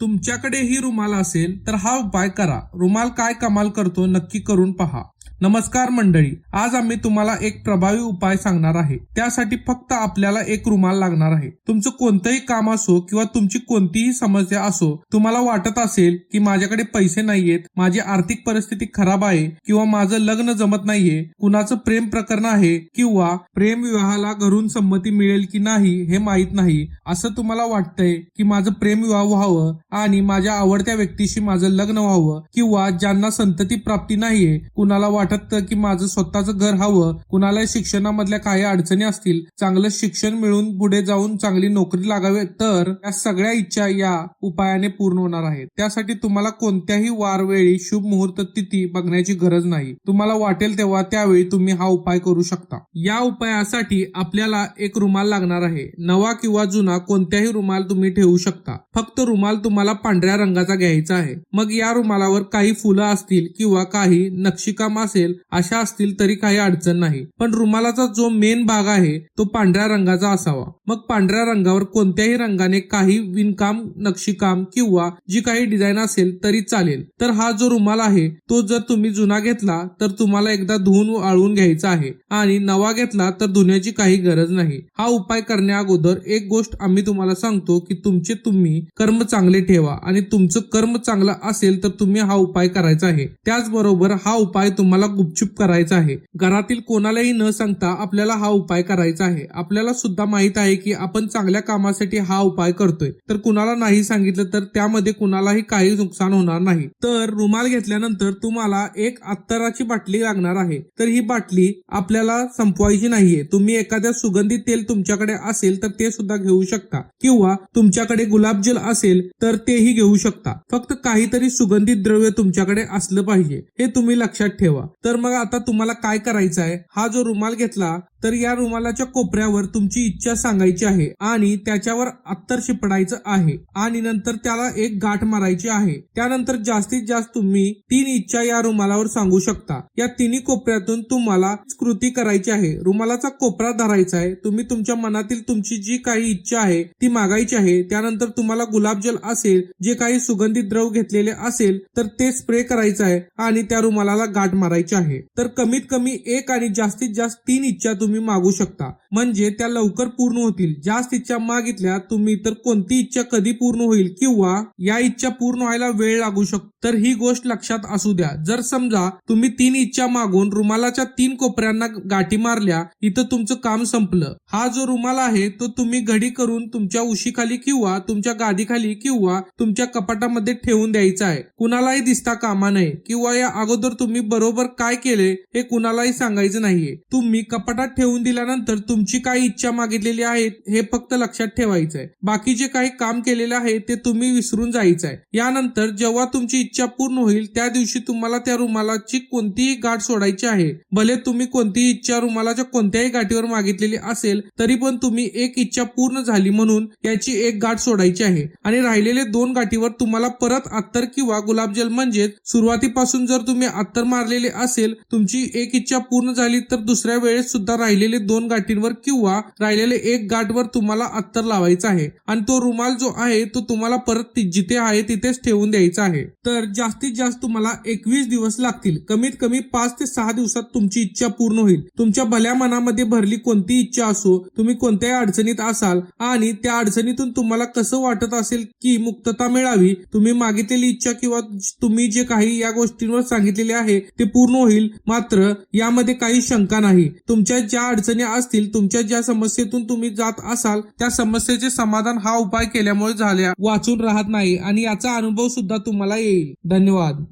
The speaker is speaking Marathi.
तुमच्याकडे ही रुमाल असेल तर हा उपाय करा. रुमाल काय कमाल करतो नक्की करून पहा. नमस्कार मंडळी आज आम्ही तुम्हाला एक प्रभावी उपाय सांगणार आहे. त्यासाठी फक्त आपल्याला एक रुमाल लागणार आहे. तुमचं कोणतंही काम असो किंवा तुमची कोणतीही समस्या असो तुम्हाला वाटत असेल की माझ्याकडे पैसे नाहीयेत माझी आर्थिक परिस्थिती खराब आहे किंवा माझं लग्न जमत नाहीये कुणाचं प्रेम प्रकरण आहे किंवा प्रेम विवाहाला घरून संमती मिळेल की नाही हे माहीत नाही असं तुम्हाला वाटतंय की माझं प्रेम विवाह व्हावं आणि माझ्या आवडत्या व्यक्तीशी माझं लग्न व्हावं किंवा ज्यांना संतती प्राप्ती नाहीये कुणाला वाटत की माझं स्वतःचं घर हवं. कुणालाही शिक्षणामधल्या काही अडचणी असतील चांगलं शिक्षण मिळून पुढे जाऊन चांगली नोकरी लागावे तर या सगळ्या इच्छा या उपायाने पूर्ण होणार आहेत. त्यासाठी तुम्हाला कोणत्याही वार वेळी शुभ मुहूर्त तिथी बघण्याची गरज नाही. तुम्हाला वाटेल तेव्हा त्यावेळी तुम्ही हा उपाय करू शकता. या उपायासाठी आपल्याला एक रुमाल लागणार आहे. नवा किंवा जुना कोणत्याही रुमाल तुम्ही ठेवू शकता. फक्त रुमाल तुम्हाला पांढऱ्या रंगाचा घ्यायचा आहे. मग या रुमालावर काही फुलं असतील किंवा काही नक्षीकाम असेल अशा असतील तरी काही अडचण नाही. पण रुमालाचा जो मेन भाग आहे तो पांढऱ्या रंगाचा असावा. मग पांढऱ्या रंगावर कोणत्याही रंगाने काही विणकाम नक्षीकाम किंवा जी काही डिझाईन असेल तरी चालेल. तर हा जो रुमाल आहे तो जर तुम्ही जुना घेतला तर तुम्हाला एकदा धुवून आळून घ्यायचा आहे. आणि नवा घेतला तर धुण्याची काही गरज नाही. हा उपाय करण्या अगोदर एक गोष्ट आम्ही तुम्हाला सांगतो की तुमचे तुम्ही कर्म चांगले ठेवा. आणि तुमचं कर्म चांगलं असेल तर तुम्ही हा उपाय करायचा आहे. त्याचबरोबर हा उपाय तुम्हाला गुपचूप करायचा आहे. घरातील कोणालाही न सांगता आपल्याला हा उपाय करायचा आहे. आपल्याला सुद्धा माहीत आहे की आपण चांगल्या कामासाठी हा उपाय करतोय. तर कुणाला नाही सांगितलं तर त्यामध्ये कुणालाही काही नुकसान होणार नाही. तर रुमाल घेतल्यानंतर तुम्हाला एक अत्तराची बाटली लागणार आहे. तर ही बाटली आपल्याला संपवायची नाहीये. तुम्ही एखाद्या सुगंधित तेल तुमच्याकडे असेल तर ते सुद्धा घेऊ शकता. किंवा तुमच्याकडे गुलाबजल असेल तर तेही घेऊ शकता. फक्त काहीतरी सुगंधित द्रव्य तुमच्याकडे असलं पाहिजे. हे तुम्ही लक्षात ठेवा. तर मग आता तुम्हाला काय करायचं आहे हा जो रुमाल घेतला तर या रुमालाच्या कोपऱ्यावर तुमची इच्छा सांगायची आहे आणि त्याच्यावर अत्तर शिपडायचं आहे. आणि नंतर त्याला एक गाठ मारायची आहे. त्यानंतर जास्तीत जास्त तुम्ही तीन इच्छा या रुमालावर सांगू शकता. या तिन्ही कोपऱ्यातून तुम्हाला कृती करायची आहे. रुमालाचा कोपरा धरायचा आहे. तुम्ही तुमच्या मनातील तुमची जी काही इच्छा आहे ती मागायची आहे. त्यानंतर तुम्हाला गुलाबजल असेल जे काही सुगंधित द्रव घेतलेले असेल तर ते स्प्रे करायचं आहे आणि त्या रुमालाला गाठ मारायची आहे. तर कमीत कमी एक आणि जास्तीत जास्त तीन इच्छा तुम्ही मागू शकता. म्हणजे त्या लवकर पूर्ण होतील. जास्त इच्छा मागितल्या तुम्ही तर कोणती इच्छा कधी पूर्ण होईल किंवा या इच्छा पूर्ण व्हायला वेळ लागू शकतो. तर ही गोष्ट लक्षात असू द्या. जर समजा तुम्ही तीन इच्छा मागून रुमालाच्या तीन कोपऱ्यांना गाठी मारल्या इथं तुमचं काम संपलं. हा जो रुमाल आहे तो तुम्ही घडी करून तुमच्या उशीखाली किंवा तुमच्या गादीखाली किंवा तुमच्या कपाटामध्ये ठेवून द्यायचा आहे. कुणालाही दिसता कामा नये. किंवा या अगोदर तुम्ही बरोबर काय केले हे कुणालाही सांगायचं नाहीये. तुम्ही कपाटात ठेवून दिल्यानंतर तुमची काही इच्छा मागितलेली आहे हे फक्त लक्षात ठेवायचं आहे बाकी जे काही काम केलेलं आहे ते तुम्ही विसरून जायचं आहे यानंतर जेव्हा तुमची इच्छा पूर्ण होईल त्या दिवशी तुम्हाला त्या रुमालाची कोणतीही गाठ सोडायची आहे. भले तुम्ही कोणतीही इच्छा रुमालाच्या कोणत्याही गाठीवर मागितलेली असेल तरी पण तुम्ही एक इच्छा पूर्ण झाली म्हणून याची एक गाठ सोडायची आहे. आणि राहिलेले दोन गाठीवर तुम्हाला परत अत्तर किंवा गुलाबजल म्हणजेच सुरुवातीपासून जर तुम्ही अत्तर मारलेले असेल तुमची एक इच्छा पूर्ण झाली तर दुसऱ्या वेळेस सुद्धा राहिलेले दोन गाठींवर किंवा राहिलेले एक गाठवर तुम्हाला अत्तर लावायचा आहे. आणि तो रुमाल जो आहे तो तुम्हाला परत जिथे आहे तिथेच ठेवून द्यायचा आहे. तर जास्तीत जास्त तुम्हाला एकवीस दिवस लागतील. कमीत कमी पाच ते सहा दिवसात तुमची इच्छा पूर्ण होईल. तुमच्या भल्या मनामध्ये भरली कोणती इच्छा असो तुम्ही कोणत्याही अडचणीत असाल आणि त्या अडचणीतून तुम्हाला कसं वाटत असेल की मुक्तता मिळावी तुम्ही मागितलेली इच्छा किंवा तुम्ही जे काही या गोष्टींवर सांगितलेले आहे ते पूर्ण होईल. मात्र यामध्ये काही शंका नाही. तुमच्या ज्या अडचणी असतील तुमच्या ज्या समस्येतून तुम्ही जात असाल त्या समस्येचे समाधान हा उपाय केल्यामुळे झाल्या. वाचून राहत नाही आणि याचा अनुभव सुद्धा तुम्हाला येईल. धन्यवाद.